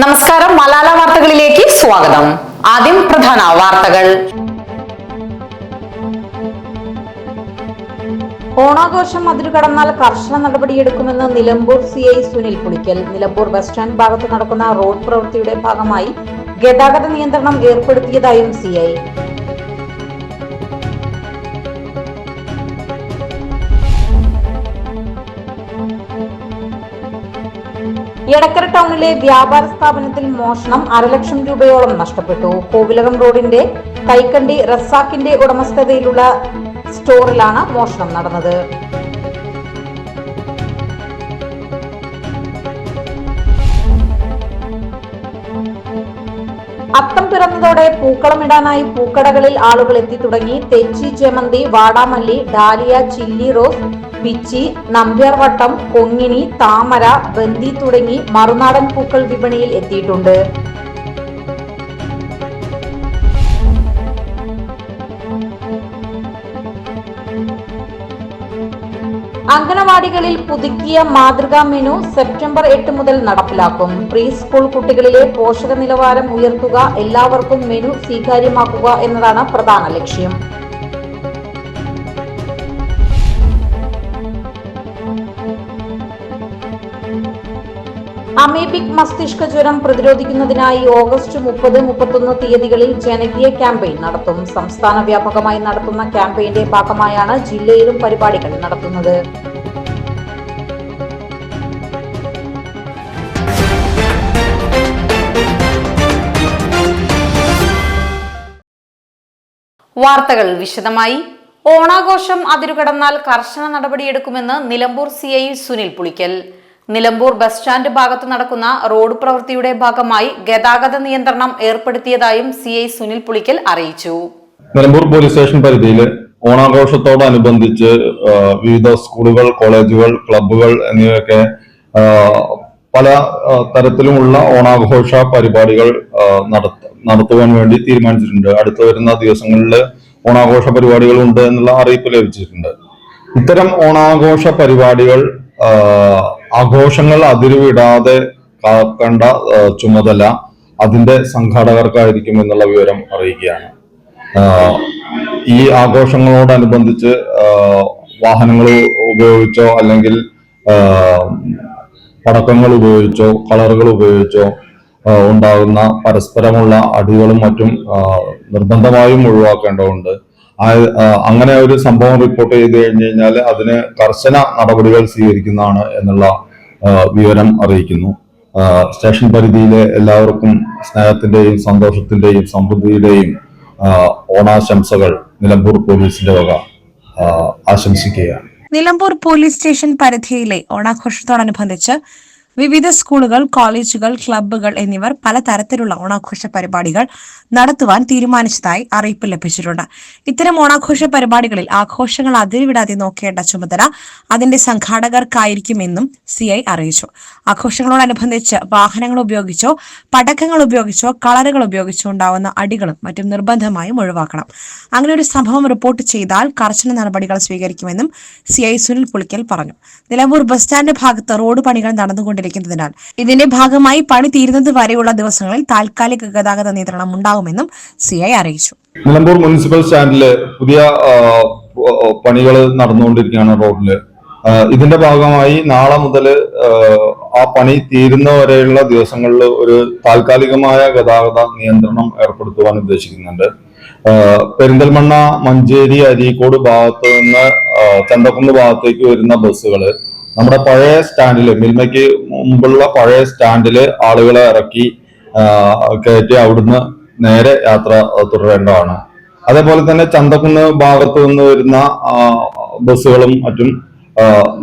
നമസ്കാരം. മലാല വാർത്തകളിലേക്ക് സ്വാഗതം. ആദ്യം പ്രധാന വാർത്തകൾ. ഓണാഘോഷം അതിരുകടന്നാൽ കർശന നടപടിയെടുക്കുമെന്ന് Nilambur C I Sunil Pulikkal Nilambur bus stand ഭാഗത്ത് നടക്കുന്ന റോഡ് പ്രവൃത്തിയുടെ ഭാഗമായി ഗതാഗത നിയന്ത്രണം ഏർപ്പെടുത്തിയതായും സി ഐ. എടക്കര ടൗണിലെ വ്യാപാര സ്ഥാപനത്തിൽ മോഷണം അരലക്ഷം രൂപയോളം നഷ്ടപ്പെട്ടു. കോവിലകം റോഡിന്റെ കൈക്കണ്ടി റസാക്കിന്റെ ഉടമസ്ഥതയിലുള്ള സ്റ്റോറിലാണ് മോഷണം നടന്നത്. അത്തം പിറന്നതോടെ പൂക്കളമിടാനായി പൂക്കടകളിൽ ആളുകൾ എത്തി തുടങ്ങി. തെച്ചി ജമന്തി വാടാമല്ലി ഡാലിയ ചില്ലി റോസ് പിച്ചി നമ്പ്യാർവട്ടം കൊങ്ങിണി താമര ബന്ദി തുടങ്ങി മറുനാടൻ പൂക്കൾ വിപണിയിൽ എത്തിയിട്ടുണ്ട്. അംഗനവാടികളിൽ പുതുക്കിയ മാതൃകാ മെനു സെപ്റ്റംബർ എട്ട് മുതൽ നടപ്പിലാക്കും. പ്രീ സ്കൂൾ കുട്ടികളിലെ പോഷക നിലവാരം ഉയർത്തുക എല്ലാവർക്കും മെനു സ്വീകാര്യമാക്കുക എന്നതാണ് പ്രധാന ലക്ഷ്യം. അമീബിക് മസ്തിഷ്ക ജ്വരം പ്രതിരോധിക്കുന്നതിനായി ഓഗസ്റ്റ് മുപ്പത് മുപ്പത്തൊന്ന് തീയതികളിൽ ജനകീയ ക്യാമ്പയിൻ നടത്തും. സംസ്ഥാന വ്യാപകമായി നടത്തുന്ന ക്യാമ്പയിന്റെ ഭാഗമായാണ് ജില്ലയിലും പരിപാടികൾ നടത്തുന്നത്. വാർത്തകൾ വിശദമായി. ഓണാഘോഷം അതിരുകടന്നാൽ കർശന നടപടിയെടുക്കുമെന്ന് Nilambur C I Sunil Pulikkal. Nilambur bus stand ഭാഗത്ത് നടക്കുന്ന റോഡ് പ്രവൃത്തിയുടെ ഭാഗമായി ഗതാഗത നിയന്ത്രണം ഏർപ്പെടുത്തിയതായും സി ഐ സുനിൽ പുളിക്കൽ അറിയിച്ചു. നിലമ്പൂർ പോലീസ് സ്റ്റേഷൻ പരിധിയിൽ ഓണാഘോഷത്തോടനുബന്ധിച്ച് വിവിധ സ്കൂളുകൾ കോളേജുകൾ ക്ലബ്ബുകൾ എന്നിവയൊക്കെ പല തരത്തിലുമുള്ള ഓണാഘോഷ പരിപാടികൾ നടത്തുവാൻ വേണ്ടി തീരുമാനിച്ചിട്ടുണ്ട്. അടുത്തു വരുന്ന ദിവസങ്ങളിൽ ഓണാഘോഷ പരിപാടികൾ ഉണ്ട് എന്നുള്ള അറിയിപ്പ് ലഭിച്ചിട്ടുണ്ട്. ഇത്തരം ഓണാഘോഷ പരിപാടികൾ ആഘോഷങ്ങൾ അതിരുവിടാതെ കാക്കേണ്ട ചുമതല അതിന്റെ സംഘാടകർക്കായിരിക്കും എന്നുള്ള വിവരം അറിയിക്കുകയാണ്. ഈ ആഘോഷങ്ങളോടനുബന്ധിച്ച് വാഹനങ്ങൾ ഉപയോഗിച്ചോ അല്ലെങ്കിൽ പടക്കങ്ങൾ ഉപയോഗിച്ചോ കളറുകൾ ഉപയോഗിച്ചോ ഉണ്ടാകുന്ന പരസ്പരമുള്ള അടികളും മറ്റും നിർബന്ധമായും ഒഴിവാക്കേണ്ടതുണ്ട്. അങ്ങനെ ഒരു സംഭവം റിപ്പോർട്ട് ചെയ്ത് കഴിഞ്ഞു കഴിഞ്ഞാൽ അതിന് കർശന നടപടികൾ സ്വീകരിക്കുന്നതാണ് എന്നുള്ള വിവരം അറിയിക്കുന്നു. സ്റ്റേഷൻ പരിധിയിലെ എല്ലാവർക്കും സ്നേഹത്തിന്റെയും സന്തോഷത്തിന്റെയും സമൃദ്ധിയുടെയും ഓണാശംസകൾ നിലമ്പൂർ പോലീസിന്റെ വക ആശംസിക്കുകയാണ്. നിലമ്പൂർ പോലീസ് സ്റ്റേഷൻ പരിധിയിലെ ഓണാഘോഷത്തോടനുബന്ധിച്ച് വിവിധ സ്കൂളുകൾ കോളേജുകൾ ക്ലബ്ബുകൾ എന്നിവർ പലതരത്തിലുള്ള ഓണാഘോഷ പരിപാടികൾ നടത്തുവാൻ തീരുമാനിച്ചതായി അറിയിപ്പ് ലഭിച്ചിട്ടുണ്ട്. ഇത്തരം ഓണാഘോഷ പരിപാടികളിൽ ആഘോഷങ്ങൾ അതിരുവിടാതെ നോക്കേണ്ട ചുമതല അതിന്റെ സംഘാടകർക്കായിരിക്കുമെന്നും സി ഐ അറിയിച്ചു. ആഘോഷങ്ങളോടനുബന്ധിച്ച് വാഹനങ്ങൾ ഉപയോഗിച്ചോ പടക്കങ്ങൾ ഉപയോഗിച്ചോ കളറുകൾ ഉപയോഗിച്ചോ ഉണ്ടാവുന്ന അടികളും മറ്റും നിർബന്ധമായും ഒഴിവാക്കണം. അങ്ങനെ ഒരു സംഭവം റിപ്പോർട്ട് ചെയ്താൽ കർശന നടപടികൾ സ്വീകരിക്കുമെന്നും സി ഐ സുനിൽ പുളിക്കൽ പറഞ്ഞു. നിലമ്പൂർ ബസ് സ്റ്റാൻഡ് ഭാഗത്ത് റോഡ് പണികൾ നടന്നുകൊണ്ടിരിക്കുന്നതിനാൽ ഇതിന്റെ ഭാഗമായി പണി തീരുന്നത് വരെയുള്ള ദിവസങ്ങളിൽ താൽക്കാലിക ഗതാഗത നിയന്ത്രണം ഉണ്ടാകുമെന്നും സി ഐ അറിയിച്ചു. നിലമ്പൂർ മുനിസിപ്പൽ സ്റ്റാൻഡിൽ പുതിയ പണികൾ നടന്നുകൊണ്ടിരിക്കുകയാണ് റോഡിൽ. ഇതിന്റെ ഭാഗമായി നാളെ മുതൽ ആ പണി തീരുന്ന വരെയുള്ള ദിവസങ്ങളിൽ ഒരു താൽക്കാലികമായ ഗതാഗത നിയന്ത്രണം ഏർപ്പെടുത്തുവാൻ ഉദ്ദേശിക്കുന്നുണ്ട്. പെരിന്തൽമണ്ണ മഞ്ചേരി അരീക്കോട് ഭാഗത്ത് നിന്ന് ചന്തക്കുന്ന് ഭാഗത്തേക്ക് വരുന്ന ബസ്സുകൾ നമ്മുടെ പഴയ സ്റ്റാൻഡിൽ മിൽമയ്ക്ക് മുമ്പുള്ള പഴയ സ്റ്റാൻഡിൽ ആളുകളെ ഇറക്കി കയറ്റി അവിടുന്ന് നേരെ യാത്ര തുടരേണ്ടതാണ്. അതേപോലെ തന്നെ ചന്തക്കുന്ന് ഭാഗത്ത് നിന്ന് വരുന്ന ബസ്സുകളും മറ്റും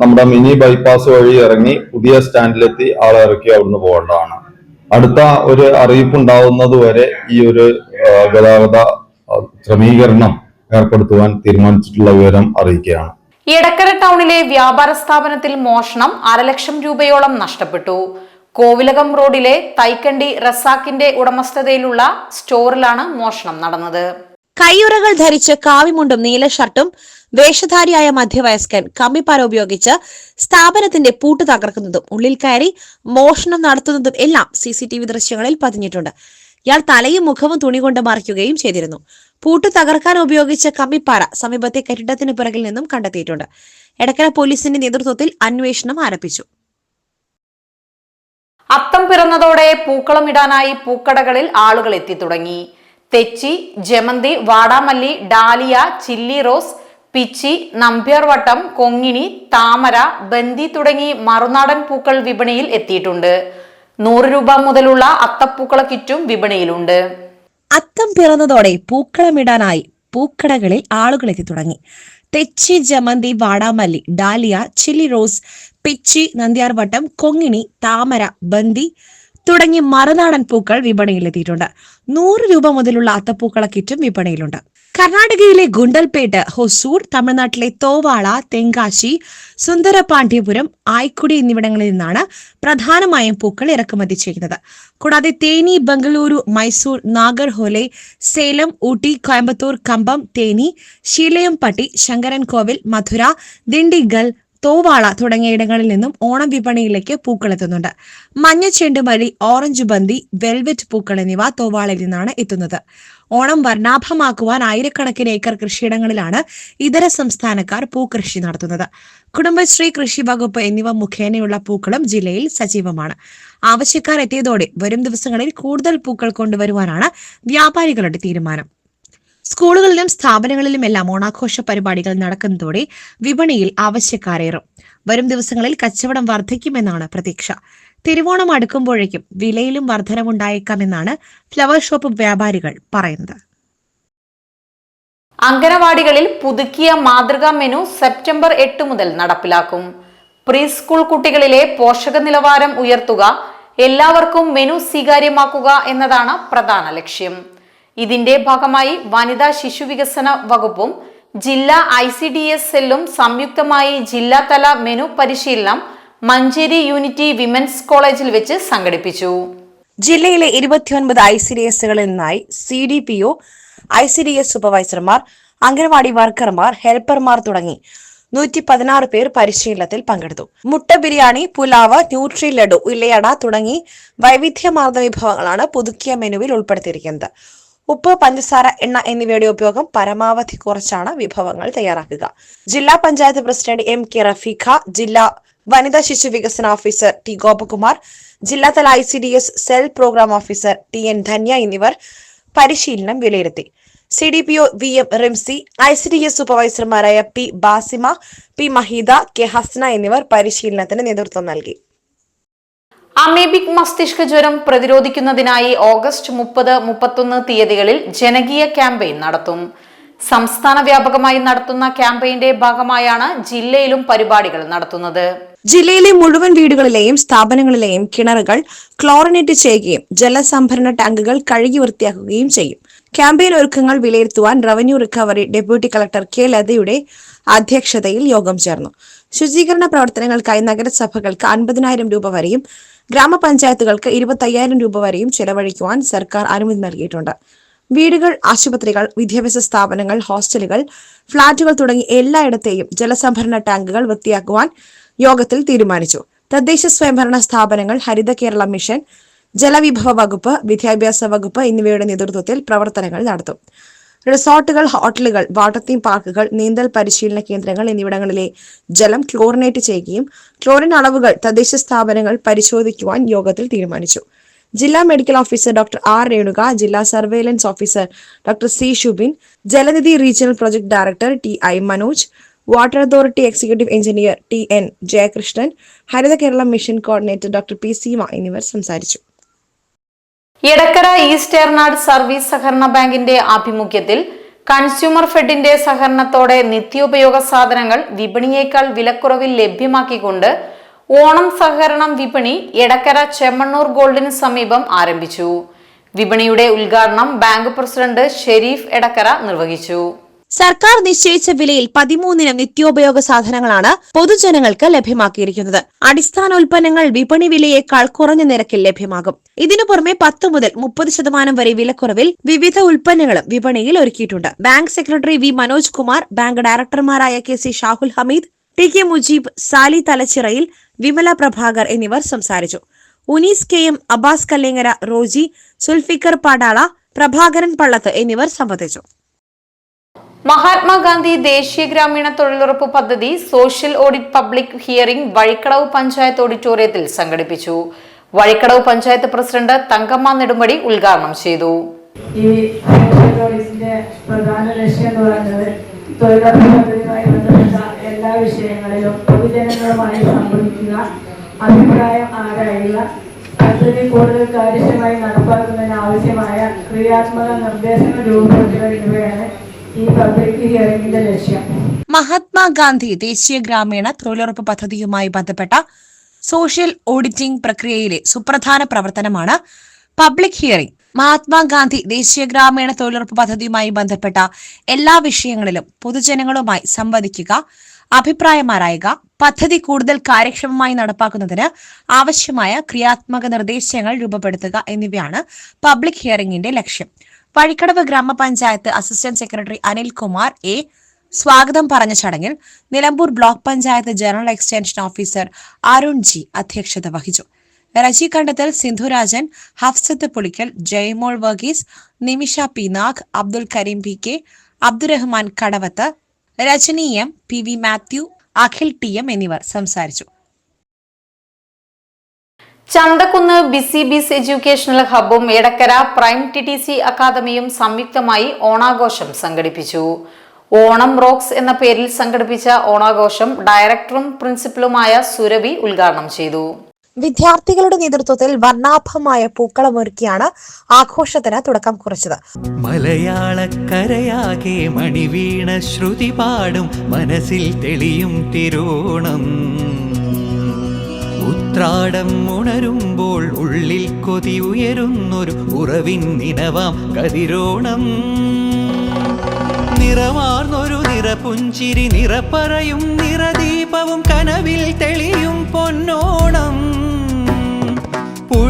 നമ്മുടെ മിനി ബൈപ്പാസ് വഴി ഇറങ്ങി പുതിയ സ്റ്റാൻഡിലെത്തി ആളെ ഇറക്കി അവിടുന്ന് പോകേണ്ടതാണ്. അടുത്ത ഒരു അറിയിപ്പ് ഉണ്ടാവുന്നത് വരെ ഈ ഒരു ഗതാഗത ക്രമീകരണം ഏർപ്പെടുത്തുവാൻ തീരുമാനിച്ചിട്ടുള്ള വിവരം അറിയിക്കുകയാണ്. എടക്കര ടൗണിലെ വ്യാപാര സ്ഥാപനത്തിൽ മോഷണം അരലക്ഷം രൂപയോളം നഷ്ടപ്പെട്ടു. കോവിലകം റോഡിലെ തൈക്കണ്ടി റസാക്കിന്റെ ഉടമസ്ഥതയിലുള്ള സ്റ്റോറിലാണ് മോഷണം നടന്നത്. കൈയുറകൾ ധരിച്ച് കാവിമുണ്ടും നീല ഷർട്ടും വേഷധാരിയായ മധ്യവയസ്കൻ കമ്പിപ്പാര ഉപയോഗിച്ച് സ്ഥാപനത്തിന്റെ പൂട്ട് തകർക്കുന്നതും ഉള്ളിൽ കയറി മോഷണം നടത്തുന്നതും എല്ലാം സി സി ടി വി ദൃശ്യങ്ങളിൽ പതിഞ്ഞിട്ടുണ്ട്. ഇയാൾ തലയും മുഖവും തുണി കൊണ്ട് മറിക്കുകയും ചെയ്തിരുന്നു. പൂട്ട് തകർക്കാൻ ഉപയോഗിച്ച കമ്മിപ്പാറ സമീപത്തെ കെട്ടിടത്തിന് പിറകിൽ നിന്നും കണ്ടെത്തിയിട്ടുണ്ട്. എടക്കര പോലീസിന്റെ നേതൃത്വത്തിൽ അന്വേഷണം ആരംഭിച്ചു. അത്തം പിറന്നതോടെ പൂക്കളമിടാനായി പൂക്കടകളിൽ ആളുകൾ എത്തി തുടങ്ങി. തെച്ചി ജമന്തി വാടാമല്ലി ഡാലിയ ചില്ലി റോസ് പിച്ചി നമ്പ്യാർവട്ടം കൊങ്ങിണി താമര ബന്ദി തുടങ്ങി മറുനാടൻ പൂക്കൾ വിപണിയിൽ എത്തിയിട്ടുണ്ട്. നൂറ് രൂപ മുതലുള്ള അത്തപ്പൂക്കള കിറ്റും വിപണിയിലുണ്ട്. അത്തം പിറന്നതോടെ പൂക്കളമിടാനായി പൂക്കടകളിൽ ആളുകൾ എത്തി തുടങ്ങി. തെച്ചി ജമന്തി വാടാമല്ലി ഡാലിയ ചില്ലി റോസ് പിച്ചി നന്ദ്യാർവട്ടം കൊങ്ങിണി താമര ബന്തി തുടങ്ങി മറുനാടൻ പൂക്കൾ വിപണിയിലെത്തിയിട്ടുണ്ട്. നൂറ് രൂപ മുതലുള്ള അത്തപ്പൂക്കള കിറ്റും വിപണിയിലുണ്ട്. കർണാടകയിലെ ഗുണ്ടൽപേട്ട് ഹൊസൂർ തമിഴ്നാട്ടിലെ തോവാള തെങ്കാശി സുന്ദരപാണ്ഡ്യപുരം ആയിക്കുടി എന്നിവിടങ്ങളിൽ നിന്നാണ് പ്രധാനമായും പൂക്കൾ ഇറക്കുമതി ചെയ്യുന്നത്. കൂടാതെ തേനി ബംഗളൂരു മൈസൂർ നാഗർഹോലെ സേലം ഊട്ടി കോയമ്പത്തൂർ കമ്പം തേനി ശീലയംപട്ടി ശങ്കരൻകോവിൽ മധുര ദിണ്ടിഗൽ തോവാള തുടങ്ങിയ ഇടങ്ങളിൽ നിന്നും ഓണം വിപണിയിലേക്ക് പൂക്കൾ എത്തുന്നുണ്ട്. മഞ്ഞ ചെണ്ടുമല്ലി ഓറഞ്ച് ബന്തി വെൽവെറ്റ് പൂക്കൾ എന്നിവ തോവാളയിൽ നിന്നാണ് എത്തുന്നത്. ഓണം വർണാഭമാക്കുവാൻ ആയിരക്കണക്കിന് ഏക്കർ കൃഷിയിടങ്ങളിലാണ് ഇതര സംസ്ഥാനക്കാർ പൂക്കൃഷി നടത്തുന്നത്. കുടുംബശ്രീ കൃഷി വകുപ്പ് എന്നിവ മുഖേനയുള്ള പൂക്കളും ജില്ലയിൽ സജീവമാണ്. ആവശ്യക്കാർ എത്തിയതോടെ വരും ദിവസങ്ങളിൽ കൂടുതൽ പൂക്കൾ കൊണ്ടുവരുവാനാണ് വ്യാപാരികളുടെ തീരുമാനം. സ്കൂളുകളിലും സ്ഥാപനങ്ങളിലുമെല്ലാം ഓണാഘോഷ പരിപാടികൾ നടക്കുന്നതോടെ വിപണിയിൽ ആവശ്യക്കാരേറും. വരും ദിവസങ്ങളിൽ കച്ചവടം വർദ്ധിക്കുമെന്നാണ് പ്രതീക്ഷ. തിരുവോണം അടുക്കുമ്പോഴേക്കും വിലയിലും വർധനവുണ്ടായേക്കാമെന്നാണ് ഫ്ലവർ ഷോപ്പ് വ്യാപാരികൾ പറയുന്നത്. അംഗനവാടികളിൽ പുതുക്കിയ മാതൃകാ മെനു സെപ്റ്റംബർ എട്ട് മുതൽ നടപ്പിലാക്കും. പ്രീ സ്കൂൾ കുട്ടികളിലെ പോഷക നിലവാരം ഉയർത്തുക എല്ലാവർക്കും മെനു സ്വീകാര്യമാക്കുക എന്നതാണ് പ്രധാന ലക്ഷ്യം. ഇതിന്റെ ഭാഗമായി വനിതാ ശിശു വികസന വകുപ്പും ജില്ലാ ഐ സി ഡി എസ് സെല്ലും സംയുക്തമായി ജില്ലാതല മെനു പരിശീലനം മഞ്ചേരി യൂണിറ്റി വിമൻസ് കോളേജിൽ വെച്ച് സംഘടിപ്പിച്ചു. ജില്ലയിലെ ഇരുപത്തിയൊൻപത് ഐ സി ഡി എസുകളിൽ നിന്നായി C D P O I C D S സൂപ്പർവൈസർമാർ anganwadi വർക്കർമാർ ഹെൽപ്പർമാർ തുടങ്ങി നൂറ്റി പതിനാറ് പേർ പരിശീലനത്തിൽ പങ്കെടുത്തു. മുട്ട ബിരിയാണി പുലാവ് ന്യൂട്രി ലഡു ഇലയട തുടങ്ങി വൈവിധ്യമാർന്ന വിഭവങ്ങളാണ് പുതുക്കിയ മെനുവിൽ ഉൾപ്പെടുത്തിയിരിക്കുന്നത്. ഉപ്പ് പഞ്ചസാര എണ്ണ എന്നിവയുടെ ഉപയോഗം പരമാവധി കുറച്ചാണ് വിഭവങ്ങൾ തയ്യാറാക്കുക. ജില്ലാ panchayat president M K Rafeeqa ജില്ലാ വനിതാ ശിശു വികസന ഓഫീസർ ടി ഗോപകുമാർ ജില്ലാതല I C D S cell program officer T N Dhanya എന്നിവർ പരിശീലനം വിലയിരുത്തി. C D P O V M Rimsy I C D S സൂപ്പർവൈസർമാരായ P Basima P Maheeda K Hasna എന്നിവർ പരിശീലനത്തിന് നേതൃത്വം നൽകി. അമേബിക് മസ്തിഷ്ക ജ്വരം പ്രതിരോധിക്കുന്നതിനായി ഓഗസ്റ്റ് മുപ്പത് മുപ്പത്തൊന്ന് തീയതികളിൽ ജനകീയ ക്യാമ്പയിൻ നടത്തും. സംസ്ഥാന വ്യാപകമായി നടത്തുന്ന ക്യാമ്പയിന്റെ ഭാഗമായാണ് ജില്ലയിലും പരിപാടികൾ നടത്തുന്നത്. ജില്ലയിലെ മുഴുവൻ വീടുകളിലെയും സ്ഥാപനങ്ങളിലെയും കിണറുകൾ ക്ലോറിനേറ്റ് ചെയ്യുകയും ജലസംഭരണ ടാങ്കുകൾ കഴുകി വൃത്തിയാക്കുകയും ചെയ്യും. ക്യാമ്പയിൻ ഒരുക്കങ്ങൾ വിലയിരുത്തുവാൻ revenue recovery deputy collector K ലതയുടെ അധ്യക്ഷതയിൽ യോഗം ചേർന്നു. ശുചീകരണ പ്രവർത്തനങ്ങൾക്കായി നഗരസഭകൾക്ക് അൻപതിനായിരം രൂപ വരെയും ഗ്രാമപഞ്ചായത്തുകൾക്ക് ഇരുപത്തയ്യായിരം രൂപ വരെയും ചെലവഴിക്കുവാൻ സർക്കാർ അനുമതി നൽകിയിട്ടുണ്ട്. വീടുകൾ ആശുപത്രികൾ വിദ്യാഭ്യാസ സ്ഥാപനങ്ങൾ ഹോസ്റ്റലുകൾ ഫ്ളാറ്റുകൾ തുടങ്ങി എല്ലായിടത്തെയും ജലസംഭരണ ടാങ്കുകൾ വൃത്തിയാക്കുവാൻ യോഗത്തിൽ തീരുമാനിച്ചു. തദ്ദേശ സ്വയംഭരണ സ്ഥാപനങ്ങൾ ഹരിത കേരള മിഷൻ ജലവിഭവ വകുപ്പ് വിദ്യാഭ്യാസ വകുപ്പ് എന്നിവയുടെ നേതൃത്വത്തിൽ പ്രവർത്തനങ്ങൾ നടത്തും. റിസോർട്ടുകൾ ഹോട്ടലുകൾ വാട്ടർ തീം പാർക്കുകൾ നീന്തൽ പരിശീലന കേന്ദ്രങ്ങൾ എന്നിവിടങ്ങളിലെ ജലം ക്ലോറിനേറ്റ് ചെയ്യുകയും ക്ലോറിൻ അളവുകൾ തദ്ദേശ സ്ഥാപനങ്ങൾ പരിശോധിക്കുവാൻ യോഗത്തിൽ തീരുമാനിച്ചു. ജില്ലാ medical officer doctor R. Renuka ജില്ലാ surveillance officer doctor C. Shubin Jalanidhi regional project director T. I. Manoj water authority executive engineer T. N. Jayakrishnan Haritha Keralam mission coordinator doctor P. Seema എന്നിവർ സംസാരിച്ചു. Edakkara east എർനാട് service സഹകരണ ബാങ്കിന്റെ ആഭിമുഖ്യത്തിൽ consumer ഫെഡിന്റെ സഹകരണത്തോടെ നിത്യോപയോഗ സാധനങ്ങൾ വിപണിയേക്കാൾ വിലക്കുറവിൽ ലഭ്യമാക്കിക്കൊണ്ട് ഓണം സഹകരണം വിപണി എടക്കര ചെമ്മണ്ണൂർ ഗോൾഡിന് സമീപം ആരംഭിച്ചു. വിപണിയുടെ ഉദ്ഘാടനം ബാങ്ക് പ്രസിഡന്റ് ഷെരീഫ് എടക്കര നിർവഹിച്ചു. സർക്കാർ നിശ്ചയിച്ച വിലയിൽ പതിമൂന്നിനം നിത്യോപയോഗ സാധനങ്ങളാണ് പൊതുജനങ്ങൾക്ക് ലഭ്യമാക്കിയിരിക്കുന്നത്. അടിസ്ഥാന ഉൽപ്പന്നങ്ങൾ വിപണി വിലയേക്കാൾ കുറഞ്ഞ നിരക്കിൽ ലഭ്യമാകും. ഇതിനു പുറമെ പത്ത് മുതൽ മുപ്പത് ശതമാനം വരെ വിലക്കുറവിൽ വിവിധ ഉൽപ്പന്നങ്ങളും വിപണിയിൽ ഒരുക്കിയിട്ടുണ്ട്. Bank secretary V. Manoj Kumar bank ഡയറക്ടർമാരായ K. C. Shahul Hameed T. K. Mujeeb Sali Thalachirayil Vimala Prabhakar എന്നിവർ സംസാരിച്ചു. ഉനീസ് കെ. എം. അബ്ബാസ് കല്ലേങ്ങര റോജി സുൽഫിക്കർ പാടാള പ്രഭാകരൻ പള്ളത്ത് എന്നിവർ സംബന്ധിച്ചു. മഹാത്മാഗാന്ധി ദേശീയ ഗ്രാമീണ തൊഴിലുറപ്പ് പദ്ധതി social audit public hearing Vazhikkadavu panchayat ഓഡിറ്റോറിയത്തിൽ സംഘടിപ്പിച്ചു. വഴിക്കടവ് പഞ്ചായത്ത് പ്രസിഡന്റ് തങ്കമ്മ നെടുമ്പടി ഉദ്ഘാടനം ചെയ്തു. ഈ ലക്ഷ്യം എന്ന് തൊഴിലുറപ്പ് എല്ലാ വിഷയങ്ങളിലും പൊതുജനങ്ങളുമായി പദ്ധതി കൂടുതൽ കാര്യക്ഷമമായി നടപ്പാക്കുന്നതിന് ആവശ്യമായ ക്രിയാത്മക നിർദ്ദേശങ്ങൾ രൂപപ്പെടുത്തുക എന്നിവയാണ് മഹാത്മാഗാന്ധി ദേശീയ ഗ്രാമീണ തൊഴിലുറപ്പ് പദ്ധതിയുമായി ബന്ധപ്പെട്ട സോഷ്യൽ ഓഡിറ്റിംഗ് പ്രക്രിയയിലെ സുപ്രധാന പ്രവർത്തനമാണ് പബ്ലിക് ഹിയറിംഗ്. മഹാത്മാഗാന്ധി ദേശീയ ഗ്രാമീണ തൊഴിലുറപ്പ് പദ്ധതിയുമായി ബന്ധപ്പെട്ട എല്ലാ വിഷയങ്ങളിലും പൊതുജനങ്ങളുമായി സംവദിക്കുക അഭിപ്രായമാരായുക പദ്ധതി കൂടുതൽ കാര്യക്ഷമമായി നടപ്പാക്കുന്നതിന് ആവശ്യമായ ക്രിയാത്മക നിർദ്ദേശങ്ങൾ രൂപപ്പെടുത്തുക എന്നിവയാണ് പബ്ലിക് ഹിയറിംഗിന്റെ ലക്ഷ്യം. വഴിക്കടവ് ഗ്രാമപഞ്ചായത്ത് അസിസ്റ്റന്റ് സെക്രട്ടറി അനിൽകുമാർ എ. സ്വാഗതം പറഞ്ഞ ചടങ്ങിൽ Nilambur block panchayat general extension officer Arun G അധ്യക്ഷത വഹിച്ചു. Reji Kandathil Sindhurajan Hafsath Pulikkal Jaimol Varghese Nimisha P. Nag Abdul Kareem P. K Abdurahman Kadavath Rajani M P. V. Mathew Akhil T. M. എന്നിവർ സംസാരിച്ചു. Chanthakkunnu busy bees educational ഹബ്ബും Edakkara prime T T C അക്കാദമിയും സംയുക്തമായി ഓണാഘോഷം സംഘടിപ്പിച്ചു. Onam rocks എന്ന പേരിൽ സംഘടിപ്പിച്ച ഓണാഘോഷം ഡയറക്ടറും പ്രിൻസിപ്പലുമായ സുരഭി ഉദ്ഘാടനം ചെയ്തു. വിദ്യാർത്ഥികളുടെ നേതൃത്വത്തിൽ വർണാഭമായ പൂക്കളമൊരുക്കിയാണ് ആഘോഷത്തിന് തുടക്കം കുറിച്ചത്. മലയാളക്കരയാകെ മണിവീണ ശ്രുതി പാടും മനസ്സിൽ തെളിയും തിരുവോണം. ഉത്രാടം ഉണരുമ്പോൾ ഉള്ളിൽ കൊതി ഉയരുന്നൊരു ഉറവിൻ നിനവാം കതിരോണം. നിറമാർന്നൊരു നിറപുഞ്ചിരി നിറപ്പറയും നിറദീപവും കനവിൽ തെളിയും പൊന്നോണം.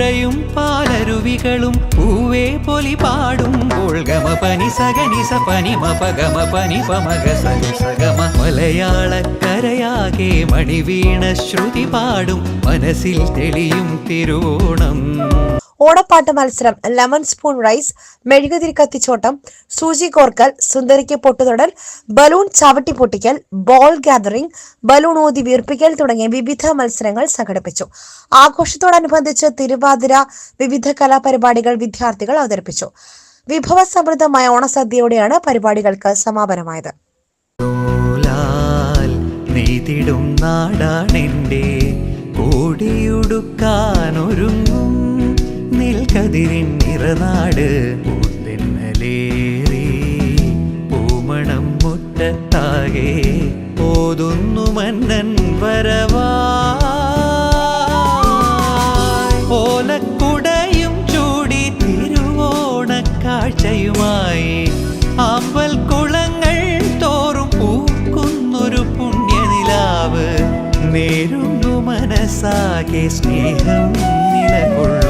പുഴയും പാലരുവികളും പൂവേ പൊലി പാടുമ്പോൾ ഗമ പനി സഗനി സ പനി മപ ഗമ പനി പമഗ സനി സഗമ. മലയാളക്കരയാകെ മണിവീണ ശ്രുതി പാടും. മനസ്സിൽ തെളിയും തിരുവോണം. ഓണപ്പാട്ട് മത്സരം ലെമൺ സ്പൂൺ റൈസ് മെഴുകുതിരി കത്തിച്ചോട്ടം സൂചി കോർക്കൽ സുന്ദരിക്ക് പൊട്ടുതൊടൽ ബലൂൺ ചവിട്ടി പൊട്ടിക്കൽ ബോൾ ഗാദറിംഗ് ബലൂൺ ഊതി വീർപ്പിക്കൽ തുടങ്ങിയ വിവിധ മത്സരങ്ങൾ സംഘടിപ്പിച്ചു. ആഘോഷത്തോടനുബന്ധിച്ച് തിരുവാതിര വിവിധ കലാപരിപാടികൾ വിദ്യാർത്ഥികൾ അവതരിപ്പിച്ചു. വിഭവ സമൃദ്ധമായ ഓണസദ്യയോടെയാണ് പരിപാടികൾക്ക് സമാപനമായത്. നെയ്തിടും നാടാണെന്റെ കോടിയുടുക്കാനൊരുങ്ങും. നെൽക്കതിരിൻ നിറനാട് പൂത്തെന്നലേറി പൂമണം മുറ്റത്താകെ ഓതുന്നു മന്നൻ വരവാ. ഓലക്കുടയും ചൂടി തിരുവോണക്കാഴ്ചയുമായി അമ്പൽ കുളങ്ങൾ തോറും പൂക്കുന്നൊരു പുണ്യനിലാവ് നേരുന്നു മനസ്സാകെ സ്നേഹം നിലകൊള്ളും.